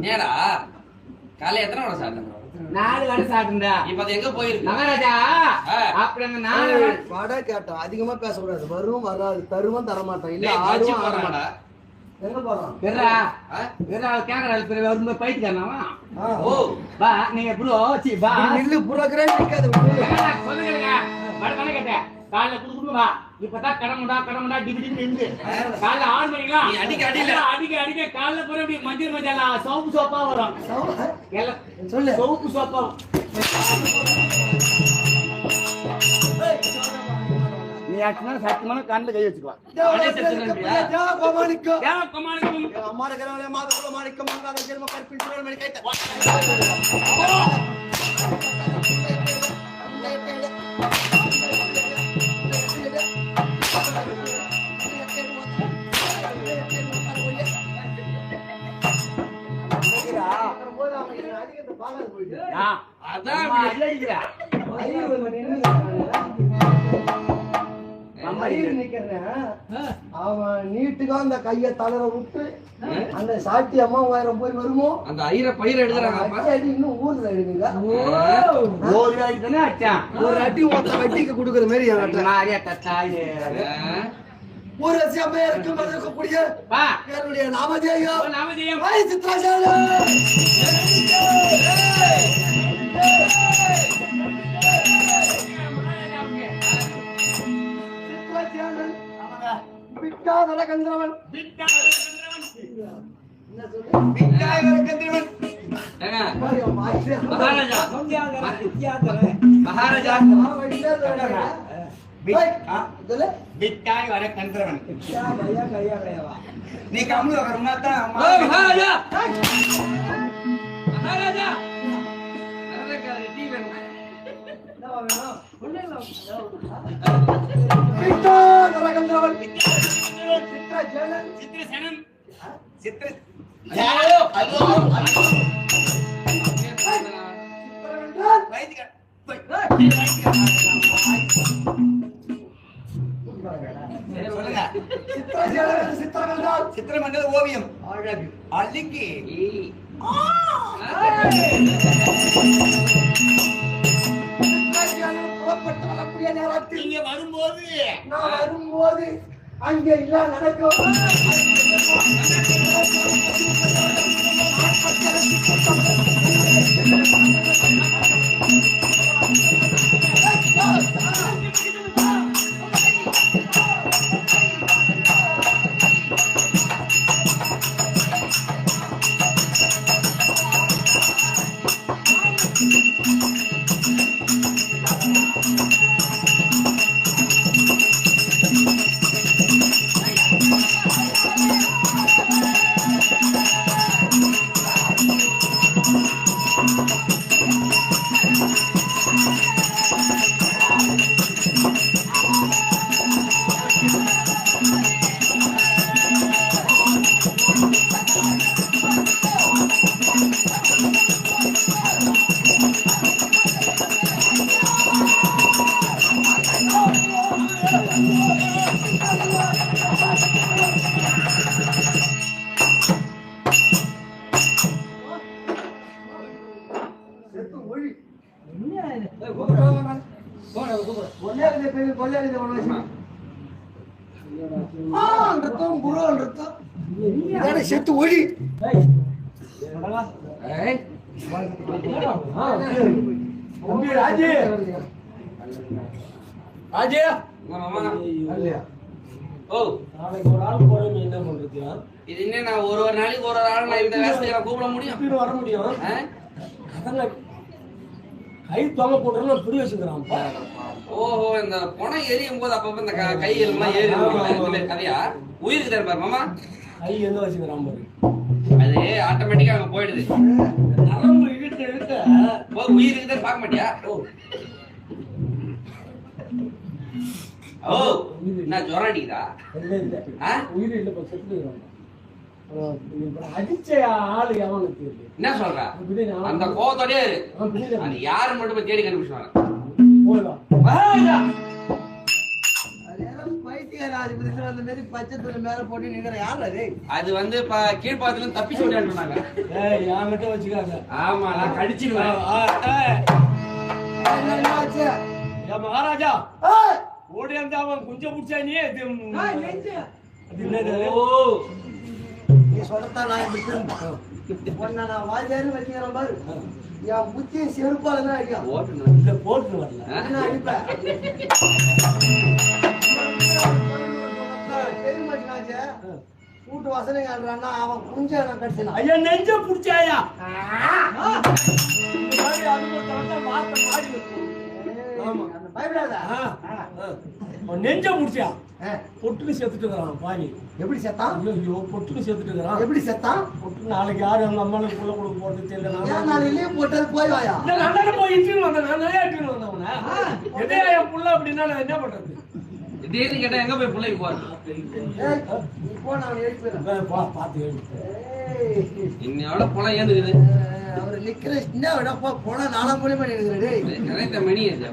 நேரா? காலை எத்தனை மணி சாப்பிட்டேன் நாலு கடை சாப்பிட்டுண்டா இப்ப அது எங்க போயிருக்கு? மகாராஜா ஆ. அப்படி அந்த நாலு வடை கேட்டோம். அதிகமா பேசக்கூடாது. வரும் வராது. தருவம் தரமாட்டோம். இல்ல ஆடுவோம் ஆட போடுறான்டா. மாட்டோம் எங்க போறோம்? பெர்ரா ஆ? பெர்ரா கேக்குறாரு பெரிய வரும்போது பைத்துக்காரனாவா ஆ. ஓ. பா நீங்க ப்ரோ சி பா. நில்லு நிக்காது சொல்லுங்க பண்ண கேட்டேன் காலைல குடு குடு வா இப்பதான் கடமுடா கடமுடா டிபி டிபி நின்று காலைல ஆன் பண்ணிக்கலாம் நீ அடிக்க அடியில. அடிக்க அடிக்க காலைல போற அப்படி மஞ்சள் மஞ்சள் சோப்பு சோப்பா வரும் சொல்லு சோப்பு சோப்பா நீ ஆச்சுனா சத்தியமான கண்ணில் கை வச்சுக்கலாம் கோமாளிக்கோ ஏன் கொமானுக்கும் அம்மா இருக்கிறவங்களே மாதக்குள்ள மாணிக்கம் மங்காத ஜென்ம கற்பின் சுடர் அவன் நீட்டுக்கா அந்த கைய தளர விட்டு அந்த சாட்டி அம்மா உயரம் போய் வருமோ அந்த ஐர பயிர் எடுக்கிறாங்க இன்னும் ஊர்ல இருக்குங்க ஒரு அடி தானே அடி ஒருத்த வட்டிக்கு கொடுக்குற மாதிரி ஒரு ரசியமே இருக்கும் இருக்கக்கூடிய என்னுடைய நாமதேயம் நாம செய்யும் வாய் சித்ராஜாலம் சித்ராஜாலன் விட்டாதல கந்தவன் விட்டாதல கந்தவன் மகாராஜா. மகாராஜா. விட்டாய் வர கன்றவன் நீ கம்முல வரமா ஓ, மகாராஜா! மகாராஜா! மகாராஜா, டீ சித்ரகண்டால் சித்திரமண்டல ஓவியம். அழகு அழகு சித்ராஜாலன் புறப்பட்டு வரக்கூடிய நேரத்தில் இங்க வரும்போது. நான் வரும்போது அங்கே இல்ல நடக்கும். செத்து தம்பி ராஜி ராஜி. ஓ நாளைக்கு ஒரு ஆள் போய் என்ன இது என்ன நான் ஒரு ஒரு நாளைக்கு ஒரு ஒரு ஆள் நான் இந்த நான் கூப்பிட முடியும் வர முடியும்? அதெல்லாம் கை தொங்க போட்டுறோம் புரிய வச்சுக்கிறான் ஓஹோ இந்த பணம் எரியும் போது அப்பப்ப இந்த க- எல்லாம் ஏறி மாதிரி கதையா? உயிருக்கு தர பாரு மாமா. கை எங்க வச்சுக்கிறான் பாரு. அது ஆட்டோமேட்டிக்கா அங்க போயிடுது. நரம்பு இழுத்து இழுத்து ஓ உயிருக்கு தான் பார்க்க மாட்டியா? ஓ. என்ன ஜுரம் அடிக்குதா? இல்ல இல்ல. ஆ? உயிர் இல்ல செத்து அடிச்ச ஆளு எவனுக்கு என்ன சொல்ற? அந்த கோவத்தோடயே இரு. அது யாரு மட்டும் போய் தேடி கண்டுபிடிச்சு போயிடலாம் மகாராஜா பைத்தியரா அதிபதியில் அந்த மாதிரி பச்சை துணி மேல போட்டு நிக்கிற யார் அது? அது வந்து கீழ்பாத்துல இருந்து தப்பிச்சு விளையாடுனாங்க ஏய் என்கிட்ட வச்சுக்காங்க ஆமா நான் கடிச்சிடுவேன். மகாராஜா. ஓடி அந்த அவன் குஞ்ச புடிச்சா நீ ஓ. நீ சொல்லத்தான் நான் இப்படி. உன்னை நான் வாத்தியார்னு வச்சுக்கிறேன் பாரு. என் புத்தியை செருப்பால தான் அடிக்கும். ஓட்டுனேன் இல்ல போட்டு வரல அடிப்பேன்? வீட்டு வாசனை காட்டுறான்னா அவன் குஞ்ச நான் கடிச்சினான். ஐயா நெஞ்ச புடிச்சாயா அது பயப்படாத. நெஞ்ச புடிச்சா ஆ, பொட்டுக்கு செத்துட்டு இருக்கிறான் பாணி. எப்படி செத்தான் ஐயோ ஐயோ பொட்டுக்கு செத்துட்டு இருக்கிறான். எப்படி செத்தான் பொட்டு நாளைக்கு யாரு அவங்க அம்மாளுக்கு புள்ள கொடுக்க போறது தெரியல. போட்டது போய் வாயா? நான் போய் இட்டுன்னு வந்தேன் நான் நிறைய இட்டுன்னு வந்தவன. எதையா என் புள்ள அப்படின்னா நான் என்ன பண்றது? திடீர்னு கேட்டா எங்க போய் பிள்ளைக்கு போறது? ஏய், நீ போ நான் எழுப்பிடுறேன் பா- பா பார்த்து எழுப்பு. ஏய், இன்னையோட புலம் ஏந்துக்குது. அவர் நிக்கிற என்ன விடப்பா போனா நாலாம் மொழி பண்ணி இருக்கிறேன் நிறைய மணி அது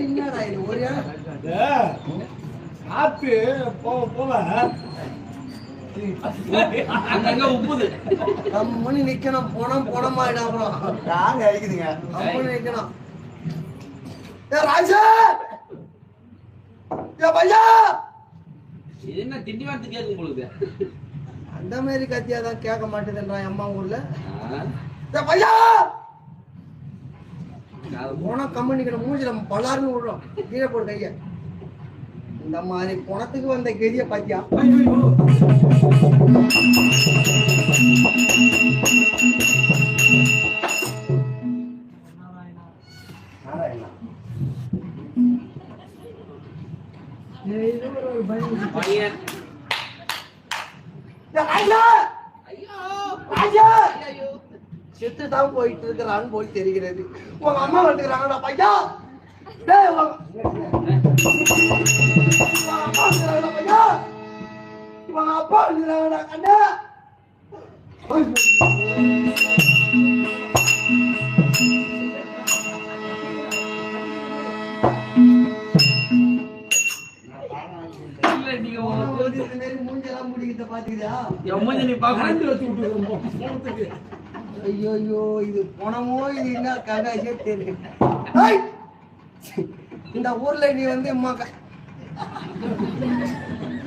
என்னடா இது ஒரே காத்து போக போக நிக்கணும் போனம் போனம் அப்புறம். தாங்க அடிக்குதுங்க? கம்முனி நிக்கணும். ஏ ராஜா! பையா! என்ன திண்டிவானத்து கேட்கும் பொழுது? அந்த மாதிரி கத்தியா தான் கேட்க மாட்டேதுன்றான் அம்மா ஊர்ல. பையா! போனா கம்முனி நிக்கணும் மூஞ்சில பல்லாருன்னு விடுறோம். கீழே போடு கைய. இந்த மாதிரி பணத்துக்கு வந்த கெதிய பாத்தியா? பையன். செத்து தான் போயிட்டு இருக்கிறான்னு போய். தெரிகிறது உங்க அம்மா வந்துக்கிறாங்கடா பையா. உங்க அப்பா வந்துக்கிறாங்கடா கண்ணா. மூஞ்செல்லாம் முடிக்கிட்ட பாத்துக்கிறியா? மூஞ்சி நீ பாக்க விட்டுருக்கோம் போனதுக்கு ஐயோ இது பணமோ இது என்ன கடாசியோ தெரியல! இந்த ஊர்ல நீ வந்து அம்மா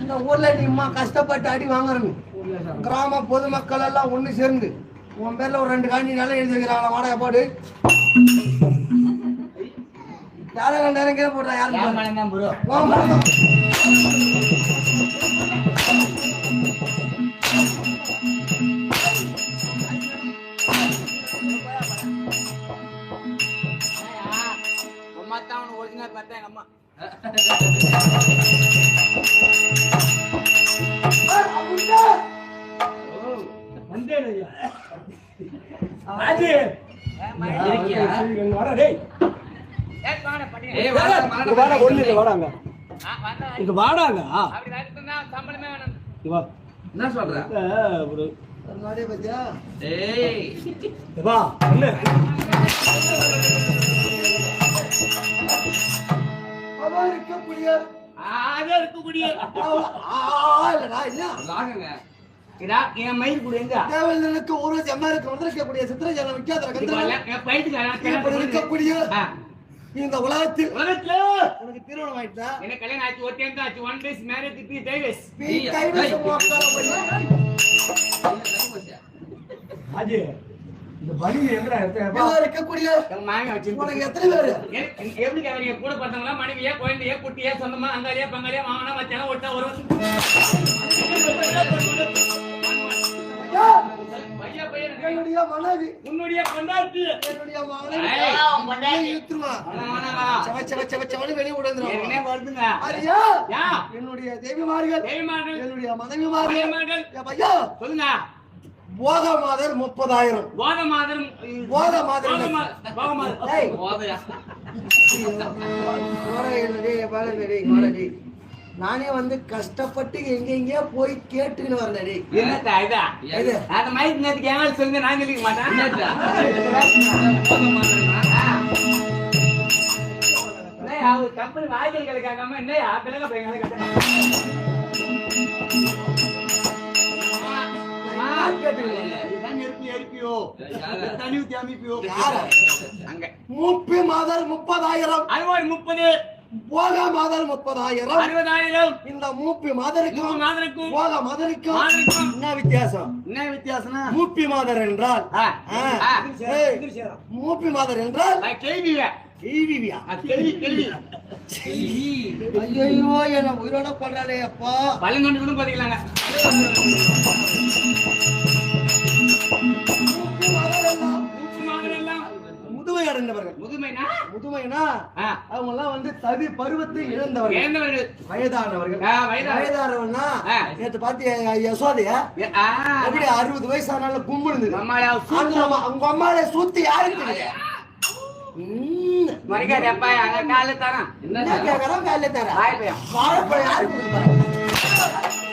இந்த ஊர்ல நீ அம்மா கஷ்டப்பட்டு அடி வாங்குறங்க கிராம பொதுமக்கள் எல்லாம் ஒண்ணு சேர்ந்து. உன் பேர்ல ஒரு ரெண்டு காணி நிலம் எழுதி வைக்கிறாங்களா வாடகை போடு. யாரும் நேரம் கீழே போடுறா யாரும் இங்க வாடா டேய். வாடா, படி. ஏய், வாடா, இங்க வாடா ஒண்ணு வாடாங்க. இங்க வாடாங்க. அப்படி வச்சுருந்தா சம்பளமே வேணும். இங்க வா. என்ன சொல்ற? ஒரு வா. என்ன? இருக்கக்கூடிய அதே இருக்கக்கூடிய. என் மயில் கூட எங்க? தேவர்களுக்கு ஒரு ஜம்மா இருக்க வந்திருக்கக்கூடிய இப்படி கல்யாணம் இருக்கக்கூடிய. இந்த உலகத்தில் உலகத்துல? உனக்கு திருமணம் ஆயிட்டா? எனக்கு கல்யாணம் ஆச்சு ஒரு டைம் தான் ஆச்சு. ஒன் டேஸ் மேரேஜ் த்ரீ நீ இந்த பலி எங்கடா இருக்கக்கூடிய உனக்கு எத்தனை பேரு? எப்படி கூட பார்த்தவங்களா மனைவியா குழந்தையா குட்டியா சொந்தமா அங்காளியா பங்காளியா வாங்கினா மச்சானா ஒட்டா ஒரு மனைவி. உன்னுடைய கொண்டாட்டு என்னுடைய மனைவி. பொண்டாட்டி. வெளியே யா. என்னுடைய தேவிமார்கள். தெய்வமார்கள் என்னுடைய மனைவிமார்கள். சொல்லுங்க. போக மாதர் முப்பதாயிரம் போத மாதம் போத மாதம் போத மா- போத மாதம் ஏய், போதையா கோடை இல்லடி, பாலடி, கோடடி. நானே வந்து கஷ்டப்பட்டு எங்க எங்கேயோ போய் இதா? இது. அந்த மாதிரி நேற்றுக்கு ஏங்க சொல்லுங்க நான் சொல்லிக்க மாட்டேன்? போதை கம்பெனி வாய்கள் கேட்காம என்னையா பிள்ளைங்க கட்டணும் யாரு? அங்க. மூப்பி மாதர் முப்பதாயிரம். முப்பது. போக மாதர் முப்பதாயிரம். அறுபதாயிரம். இந்த மூப்பி மாதருக்கும் மூணு மாதனுக்கும் போக மாதருக்கும். மாதருக்கும். என்ன வித்தியாசம்? என்ன வித்தியாசம்னா? மூப்பி மாதர் என்றால் மூப்பி மாதர் என்றால் கேள்வியா ஐயோ என்ன உயிரோட கொண்டாடே அப்பா. தோண்டி கூட பாத்தீங்களாங்க. முதுமை அடைந்தவர்கள். முதுமைனா? முதுமைனா அவங்க எல்லாம் வந்து தவி பருவத்தை இழந்தவர்கள். இறந்தவர்கள் வயதானவர்கள். வயதானவர்கள்னா. நேத்து பாத்தியா யசோதையா? எப்படி அறுபது வயசானால கும்பு இருந்தது நம்மளை அவ சூ- அந்த அம்மா- அவங்க அம்மாலே சூத்தி யாருக்கு தெரியும் ம். மறைக்காது அப்பா அங்க காலைல தரான் என்ன கேக்குறோம் காலையில தரேன் வாய்ப்பையும் வாழைப்பழம் யாருக்கு கொடுப்பாங்க?